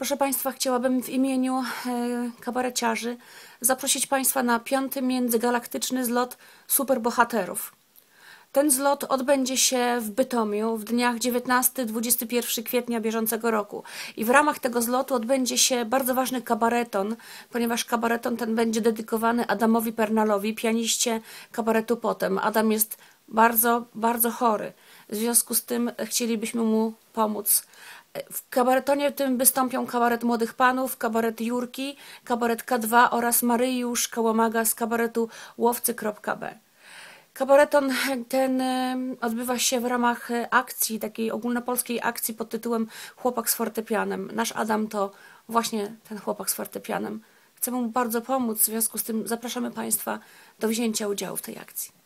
Proszę Państwa, chciałabym w imieniu e, kabareciarzy zaprosić Państwa na piąty międzygalaktyczny zlot superbohaterów. Ten zlot odbędzie się w Bytomiu w dniach 19-21 kwietnia bieżącego roku. I w ramach tego zlotu odbędzie się bardzo ważny kabareton, ponieważ kabareton ten będzie dedykowany Adamowi Pernalowi, pianiście kabaretu Potem. Adam jest bardzo, bardzo chory. W związku z tym chcielibyśmy mu pomóc. W kabaretonie tym wystąpią kabaret Młodych Panów, kabaret Jurki, kabaret K2 oraz Maryjusz Kałamaga z kabaretu łowcy.b. Kabareton ten odbywa się w ramach akcji, takiej ogólnopolskiej akcji pod tytułem Chłopak z fortepianem. Nasz Adam to właśnie ten chłopak z fortepianem. Chcemy mu bardzo pomóc, w związku z tym zapraszamy Państwa do wzięcia udziału w tej akcji.